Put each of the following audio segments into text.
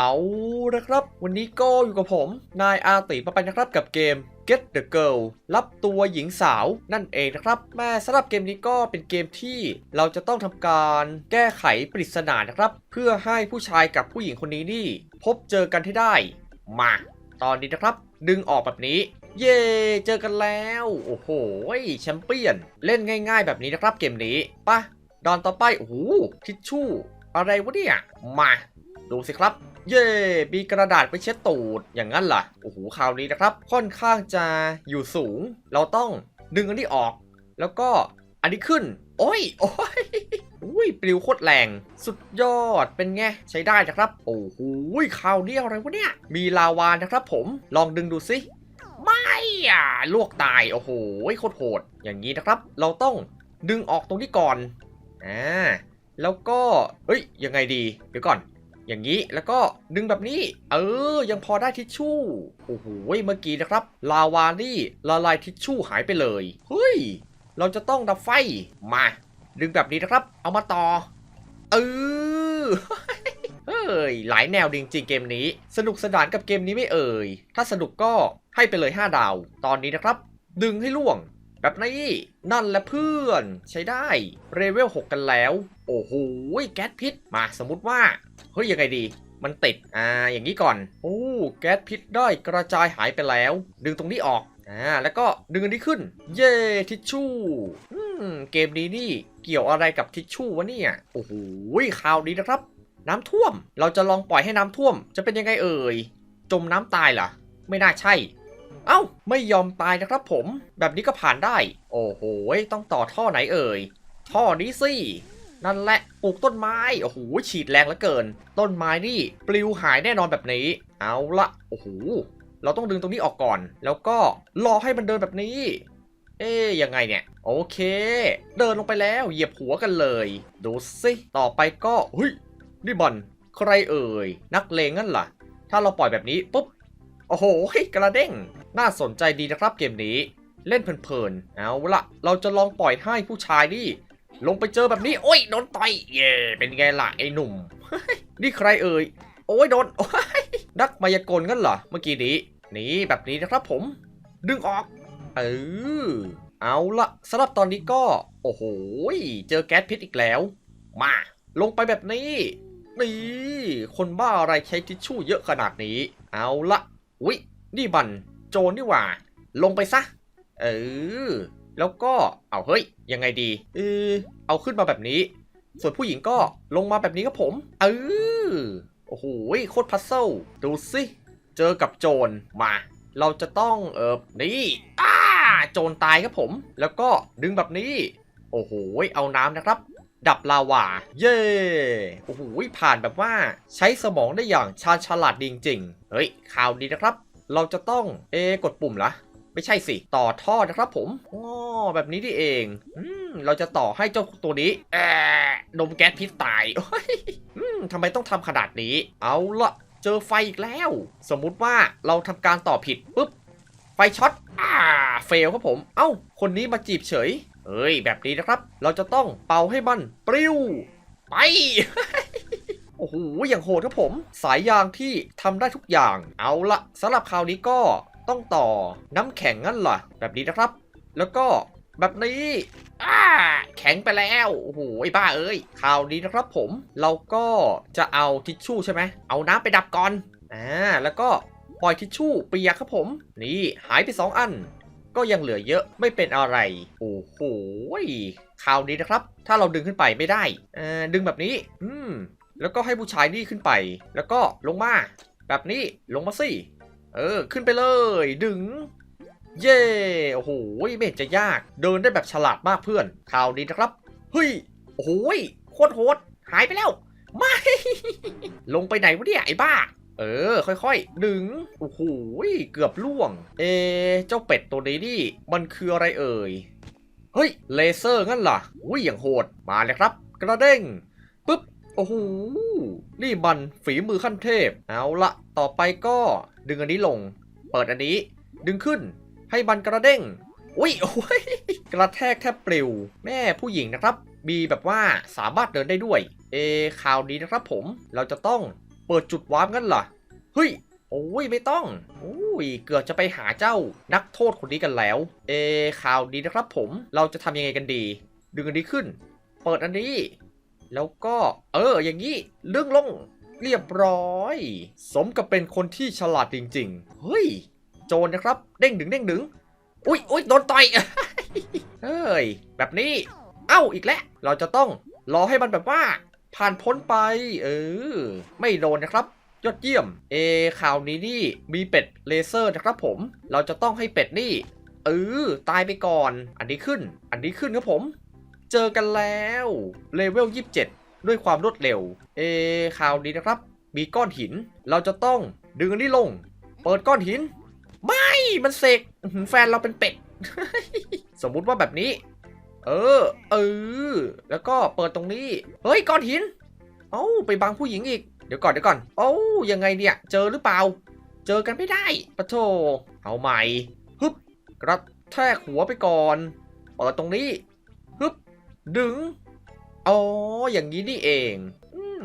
เอาละครับ วันนี้ก็อยู่กับผม นายอาติมาไปนะครับกับเกม Get the Girl รับตัวหญิงสาวนั่นเองนะครับ แม่สำหรับเกมนี้ก็เป็นเกมที่เราจะต้องทำการแก้ไขปริศนานะครับ เพื่อให้ผู้ชายกับผู้หญิงคนนี้นี่ พบเจอกันให้ได้ มา ตอนนี้นะครับ ดึงออกแบบนี้ เย่เจอกันแล้ว โอ้โหแชมเปี้ยน เล่นง่าย ๆ แบบนี้นะครับเกมนี้ปะดอนต่อไปโอ้โหทิชชู่ อะไรวะเนี่ยมาดูสิครับ เย่มีกระดาษไปเช็ดตูดอย่างนั้นล่ะ โอ้โหคราวนี้นะครับ ค่อนข้างจะอยู่สูง เราต้องดึงอันนี้ออก แล้วก็อันนี้ขึ้น โอ้ย โอ้ยอุ้ยปลิวโคตรแรง สุดยอดเป็นไง ใช้ได้นะครับ โอ้โหคราวนี้อะไรวะเนี่ย มีลาวานะครับผมลองดึงดูสิไม่อะลวกตายโอ้โหโคตรโหด อย่างนี้นะครับ เราต้องดึงออกตรงนี้ก่อนอ่าแล้วก็เฮ้ยยังไงดีเดี๋ยวก่อน อย่างนี้แล้วก็ดึงแบบนี้ เออ ยังพอได้ทิชชู่โอ้โหเมื่อกี้นะครับ ลาวานี่ละลายทิชชู่หายไปเลยเฮ้ยเราจะต้องดับไฟมา ดึงแบบนี้นะครับ เอามาต่อ เออเฮ้ยหลายแนวจริงๆเกมนี้ สนุกสนานกับเกมนี้ไม่เอ่ย ถ้าสนุกก็ให้ไปเลย 5 ดาว ตอนนี้นะครับ ดึงให้ล่วง แบบนี้นั่นแหละเพื่อน ใช้ได้ เรเวล 6 กันแล้ว โอ้โหแก๊สพิษ มาสมมติว่า ฮ้ยยังไงดี มันติด อ่า อย่างนี้ก่อน โอ้ แก๊สพิษได้กระจายหายไปแล้ว ดึงตรงนี้ออก อ่า แล้วก็ดึงอันนี้ขึ้น เย้ทิชชู่ อืม เกมนี้นี่ เกี่ยวอะไรกับทิชชู่วะเนี่ย โอ้โหคราวนี้นะครับ น้ำท่วม เราจะลองปล่อยให้น้ำท่วม จะเป็นยังไงเอ่ย จมน้ำตายเหรอ ไม่น่าใช่ เอ้า ไม่ยอมตายนะครับผม แบบนี้ก็ผ่านได้ โอ้โห ต้องต่อท่อไหนเอ่ย ท่อนี้สิ นั่นแหละปลูกต้นไม้ โอ้โห ฉีดแรงเหลือเกิน ต้นไม้นี่ปลิวหายแน่นอนแบบนี้ เอาละโอ้โห เราต้องดึงตรงนี้ออกก่อน แล้วก็รอให้มันเดินแบบนี้ เอ๊ยยังไงเนี่ย โอเค เดินลงไปแล้ว เหยียบหัวกันเลย ดูสิ ต่อไปก็เฮ้ย นี่มันใครเอ่ย นักเลงงั้นล่ะ ถ้าเราปล่อยแบบนี้ปุ๊บ โอ้โห กระเด้ง น่าสนใจดีนะครับเกมนี้ เล่นเพลินๆ เอาละเราจะลองปล่อยให้ผู้ชายนี่ ลงไปเจอแบบนี้ โอ้ยโดนต่อย เย่เป็นไงล่ะไอ้หนุ่ม นี่ใครเอ่ย โอ้ยโดน โอ้ยนักมายากลงั้นเหรอ เมื่อกี้นี้ นี่แบบนี้นะครับผม ดึงออก เออ เอาละสำหรับตอนนี้ก็ โอ้โห เจอแก๊สพิษอีกแล้ว มา ลงไปแบบนี้ นี่ คนบ้าอะไรใช้ทิชชู่เยอะขนาดนี้ เอาละอุ๊ยนี่บัน โจรนี่หว่า ลงไปซะ เออ แล้วก็เอาเฮ้ยยังไงดีเออเอาขึ้นมาแบบนี้ ส่วนผู้หญิงก็ลงมาแบบนี้ครับผมเออโอ้โหโคตรพัซเซิลดูสิเจอกับโจรมา เราจะต้องเออนี่อ้าโจรตายครับผม แล้วก็ดึงแบบนี้ โอ้โหเอาน้ำนะครับ ดับลาวาเย่โอ้โหผ่านแบบว่าใช้สมองได้อย่างชาญฉลาดจริงๆเฮ้ยข่าวดีนะครับ เราจะต้องเอกดปุ่มละ ไม่ใช่สิ ต่อท่อนะครับผมอ๋อแบบนี้ที่เองอืมเราจะต่อให้เจ้าตัวนี้แอะดมแก๊สพิษตายอืมทำไมต้องทำขนาดนี้ เอาละเจอไฟอีกแล้ว สมมุติว่าเราทำการต่อผิดปุ๊บไฟช็อตอ่าเฟลครับผม เอ้า คนนี้มาจีบเฉย เอ้ย แบบนี้นะครับ เราจะต้องเป่าให้มันปลิวไป โอ้โห อย่างโหดครับผม สายยางที่ทำได้ทุกอย่าง เอาละสำหรับคราวนี้ก็ ต้องต่อน้ำแข็งงั้นล่ะแบบนี้นะครับ แล้วก็แบบนี้อ่าแข็งไปแล้วโอ้โหไอ้บ้าเอ้ยคราวนี้นะครับผมเราก็จะเอาทิชชู่ใช่ไหมเอาน้ำไปดับก่อนอ่าแล้วก็ปล่อยทิชชู่เปียกครับผม นี่หายไปสองอัน ก็ยังเหลือเยอะไม่เป็นอะไร โอ้โหคราวนี้นะครับ ถ้าเราดึงขึ้นไปไม่ได้เอ่อดึงแบบนี้ อืมแล้วก็ให้ผู้ชายนี่ขึ้นไป แล้วก็ลงมา แบบนี้ลงมาสิ เออ ขึ้นไปเลย ดึง เย่โอ้โหไม่เห็นจะยาก เดินได้แบบฉลาดมากเพื่อนคราวนี้นะครับ เฮ้ย โอ้โหโคตรโหด หายไปแล้ว ไม่ ลงไปไหนวะเนี่ยไอ้บ้า เออ ค่อยๆ ดึง โอ้โหเกือบล่วง เอ เจ้าเป็ดตัวนี้นี่ มันคืออะไรเอ่ย เฮ้ย เลเซอร์งั้นล่ะอุ้ยอย่างโหด มาเลยครับ กระเด้งปึ๊บ โอ้โห นี่มันฝีมือขั้นเทพ เอาละ ต่อไปก็ ดึงอันนี้ลง เปิดอันนี้ ดึงขึ้น ให้มันกระเด้ง อุ้ยโอ้ยกระแทกแทบปลิว แม่ผู้หญิงนะครับ มีแบบว่าสามารถเดินได้ด้วย เอะคราวนี้นะครับผม เราจะต้องเปิดจุดวาร์ปกันเหรอ เฮ้ย โอ้ยไม่ต้องโอ้ยเกือบจะไปหาเจ้านักโทษคนนี้กันแล้ว เอข่าวดีนะครับผม เราจะทำยังไงกันดี ดึงอันนี้ขึ้น เปิดอันนี้ แล้วก็ เออ อย่างนี้เรื่องลง เรียบร้อย สมกับเป็นคนที่ฉลาดจริง ๆ เฮ้ย โจรนะครับ เด้งดึงเด้งดึงอุ้ยอุ้ยโดนต่อยเฮ้ย แบบนี้ เอ้าอีกแล้ว เราจะต้องรอให้มันแบบว่า ผ่านพ้นไป เออ ไม่โดนนะครับ ยอดเยี่ยม เอข่าวนี้นี่มีเป็ดเลเซอร์นะครับผม เราจะต้องให้เป็ดนี่ เออ ตายไปก่อน อันนี้ขึ้น อันนี้ขึ้นครับผม เจอกันแล้ว เลเวล 27 ด้วยความรวดเร็ว เอข่าวนี้นะครับ มีก้อนหิน เราจะต้องดึงอันนี้ลง เปิดก้อนหิน ไม่ มันเสกแฟนเราเป็นเป็ด สมมุติว่าแบบนี้ เออ เออ แล้วก็เปิดตรงนี้ เฮ้ย ก้อนหิน เอ้า ไปบังผู้หญิงอีก เดี๋ยวก่อนเดี๋ยวก่อน เอ้า ยังไงเนี่ย เจอหรือเปล่า เจอกันไม่ได้ปะโถเอาใหม่ ฮึบ กระแทกหัวไปก่อน เปิดตรงนี้ ฮึบ ดึง อ๋อ อย่างนี้นี่เอง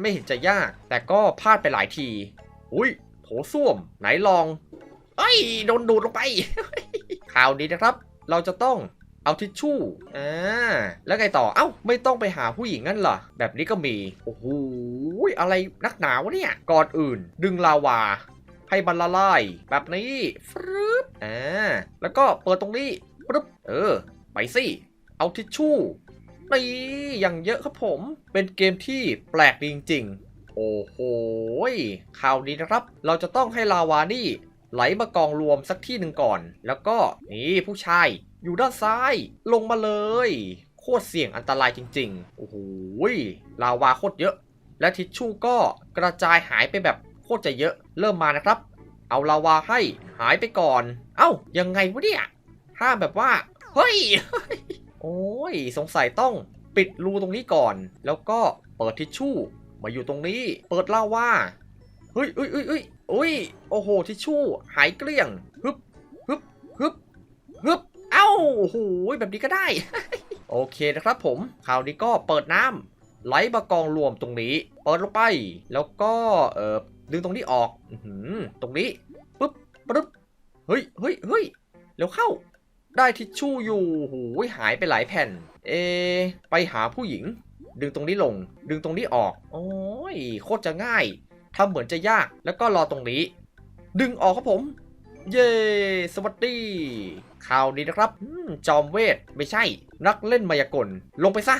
ไม่เห็นจะยาก แต่ก็พลาดไปหลายที อุ้ยโถส้วม ไหนลอง เอ้ย โดนดูดลงไปข่าวนี้นะครับ เราจะต้องเอาทิชชู่ อ่า แล้วไงต่อ เอ้า ไม่ต้องไปหาผู้หญิงงั้นเหรอ แบบนี้ก็มี โอ้โห อะไรนักหนาวเนี่ย ก่อนอื่น ดึงลาวา ให้มันละลาย แบบนี้ฟรึบอ่า แล้วก็เปิดตรงนี้ฟรึบเออ ไปสิ เอาทิชชู่ นี่อย่างเยอะครับผม เป็นเกมที่แปลกจริงๆ โอ้โหคราวนี้นะครับ เราจะต้องให้ลาวานี่ไหลมากองรวมสักที่หนึ่งก่อน แล้วก็นี่ผู้ชายอยู่ด้านซ้ายลงมาเลย โคตรเสี่ยงอันตรายจริงๆ โอ้โหลาวาโคตรเยอะ และทิชชู่ก็กระจายหายไปแบบโคตรจะเยอะเริ่มมานะครับ เอาลาวาให้หายไปก่อน เอ้ายังไงวะเนี่ยห้ามแบบว่า เฮ้ย โอ้ย สงสัยต้องปิดรูตรงนี้ก่อน แล้วก็เปิดทิชชู่ มาอยู่ตรงนี้ เปิดล่าว่า เฮ้ยเฮ้ยเฮ้ยเฮ้ยอุ้ย โอ้โห ทิชชู่ หายเกลี้ยง ฮึบ ฮึบ ฮึบ ฮึบ เอ้า โอ้โห แบบนี้ก็ได้ โอเคนะครับผม คราวนี้ก็เปิดน้ำไหลมากองรวมตรงนี้ เปิดลงไป แล้วก็ เอ่อ ดึงตรงนี้ออก อืตรงนี้ ปึ๊บปึ๊บ เฮ้ยเฮ้ยเฮ้ยเร็วเข้า ได้ทิชชู่อยู่หูยหายไปหลายแผ่น เอ ไปหาผู้หญิง ดึงตรงนี้ลง ดึงตรงนี้ออก โอ้ยโคตรจะง่ายทำเหมือนจะยากแล้วก็รอตรงนี้ ดึงออกครับผม เย้สวัสดีข่าวนี้นะครับอมจอมเวทไม่ใช่ นักเล่นมายากล ลงไปซะ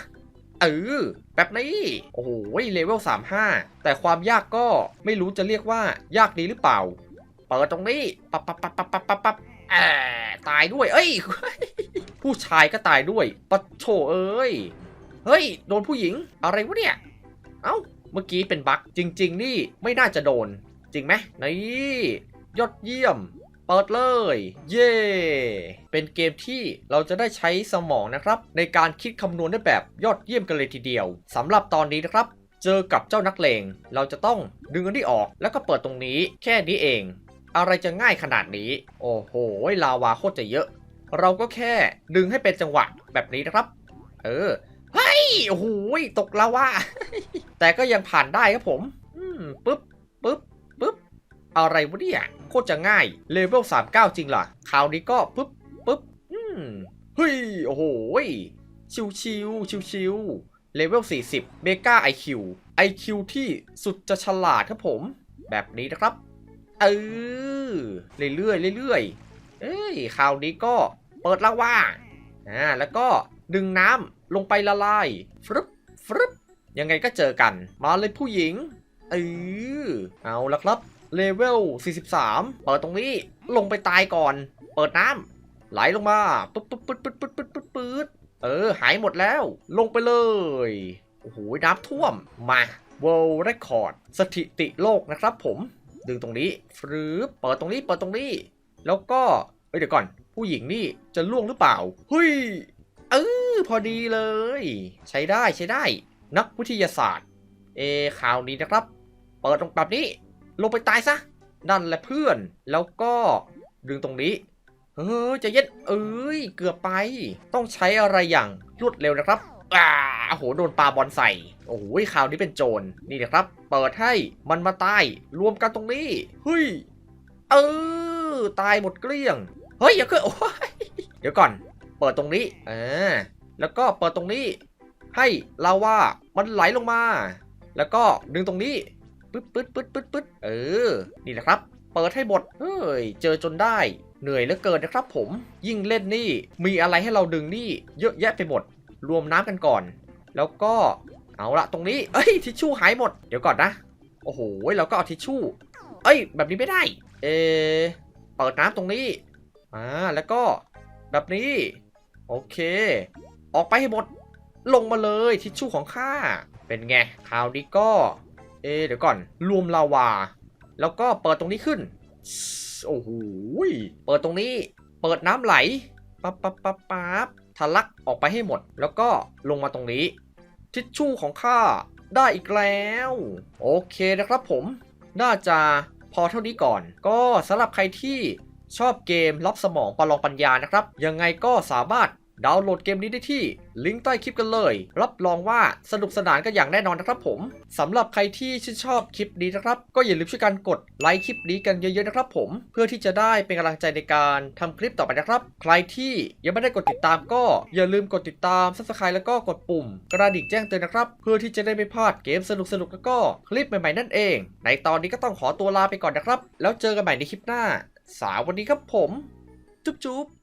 เออแบบนี้ โอ้โหเลเวล 35 แต่ความยากก็ไม่รู้จะเรียกว่ายากดีหรือเปล่า เปิดตรงนี้ ปับปับปับปับปับปับปับแอ ตายด้วย เอ้ย ผู้ชายก็ตายด้วยปะโถเอ้ย เฮ้ย โดนผู้หญิง อะไรวะเนี่ย เอ้า เมื่อกี้เป็นบั๊กจริง ๆ นี่ไม่น่าจะโดน จริงไหมนี่ยอดเยี่ยม เปิดเลย เย่เป็นเกมที่เราจะได้ใช้สมองนะครับ ในการคิดคำนวณได้แบบยอดเยี่ยมกันเลยทีเดียวสำหรับตอนนี้นะครับ เจอกับเจ้านักเลง เราจะต้องดึงอันนี้ออกแล้วก็เปิดตรงนี้แค่นี้เอง อะไรจะง่ายขนาดนี้ โอ้โห ลาวาโคตรจะเยอะ เราก็แค่ดึงให้เป็นจังหวะแบบนี้นะครับ เออ เฮ้ย โอ้โห ตกลาวา แต่ก็ยังผ่านได้ครับผม อืมปึ๊บปึ๊บปึ๊บ อะไรวะเนี่ย โคตรจะง่าย เลเวล39 จริงล่ะคราวนี้ก็ปึ๊บปึ๊บ อืม เฮ้ย โอ้โห ชิวชิวชิวชิวเลเวล40 เมกา IQ IQ ที่สุดจะฉลาดครับผม แบบนี้นะครับ เออเรื่อยๆเรื่อยๆเอ้ยคราวนี้ก็เปิดละว่าอ่าแล้วก็ดึงน้ำลงไปละลายฟรึบฟรึบยังไงก็เจอกัน มาเลยผู้หญิงเออเอาละครับเลเวล 43 เปิดตรงนี้ลงไปตายก่อน เปิดน้ำไหลลงมาปึ๊บปึ๊บปึ๊บปึ๊บปึ๊บปึ๊บปึ๊บปึ๊บเออ หายหมดแล้ว ลงไปเลย โอ้โห น้ำท่วม มา World Record สถิติโลกนะครับผม ดึงตรงนี้ฟรึบเปิดตรงนี้เปิดตรงนี้ แล้วก็เอ้ยเดี๋ยวก่อน ผู้หญิงนี่จะล่วงหรือเปล่าเฮ้ยเออพอดีเลย ใช้ได้ใช้ได้ นักวิทยาศาสตร์ เอข่าวนี้นะครับ เปิดตรงแบบนี้ ลงไปตายซะนั่นแหละเพื่อนแล้วก็ดึงตรงนี้เฮ้ยจะเย็นเอ้ยเกือบไป ต้องใช้อะไรอย่างรวดเร็วนะครับ อ่าโอ้โหโดนปลาบอลใส่ โอ้โหคราวนี้เป็นโจรนี่นะครับ เปิดให้มันมาตายรวมกันตรงนี้เฮ้ยเออตายหมดเกลี้ยงเฮ้ยอย่าเกิดโอ้ยเดี๋ยวก่อน เปิดตรงนี้อ่าแล้วก็เปิดตรงนี้ ให้ลาว่ามันไหลลงมา แล้วก็ดึงตรงนี้ปึ๊ดปึ๊ดปึ๊ดปึ๊ดปึ๊ดเออ นี่แหละครับ เปิดให้หมดเฮ้ย เจอจนได้ เหนื่อยเหลือเกินนะครับผม ยิ่งเล่นนี่ มีอะไรให้เราดึงนี่ เยอะแยะไปหมด รวมน้ำกันก่อน แล้วก็เอาละตรงนี้เอ้ยทิชชู่หายหมดเดี๋ยวก่อนนะ โอ้โหเราก็เอาทิชชู่ เอ้ย แบบนี้ไม่ได้ เออเปิดน้ำตรงนี้อ่าแล้วก็แบบนี้ โอเค ออกไปให้หมดลงมาเลยทิชชู่ของข้าเป็นไงคราวนี้ก็ เอเดี๋ยวก่อน รวมลาวา แล้วก็เปิดตรงนี้ขึ้นโอ้โหเปิดตรงนี้ เปิดน้ำไหลปั๊บปั๊บปั๊บปั๊บ ลักออกไปให้หมด แล้วก็ลงมาตรงนี้ ทิชชู่ของข้าได้อีกแล้ว โอเคนะครับผม น่าจะพอเท่านี้ก่อน ก็สำหรับใครที่ชอบเกมรับสมองประลองปัญญานะครับ ยังไงก็สามารถ ดาวน์โหลดเกมนี้ได้ที่ลิงก์ใต้คลิปกันเลย รับรองว่าสนุกสนานกันอย่างแน่นอนนะครับผมสำหรับใครที่ชื่นชอบคลิปนี้นะครับ ก็อย่าลืมช่วยกันกดไลค์คลิปนี้กันเยอะๆนะครับผมเพื่อที่จะได้เป็นกำลังใจในการทำคลิปต่อไปนะครับ ใครที่ยังไม่ได้กดติดตามก็อย่าลืมกดติดตาม subscribe แล้วก็กดปุ่ม กระดิ่งแจ้งเตือนนะครับ เพื่อที่จะได้ไม่พลาดเกมสนุกๆแล้วก็คลิปใหม่ๆนั่นเอง ในตอนนี้ก็ต้องขอตัวลาไปก่อนนะครับ แล้วเจอกันใหม่ในคลิปหน้า สาววันนี้ครับผม จุ๊บๆ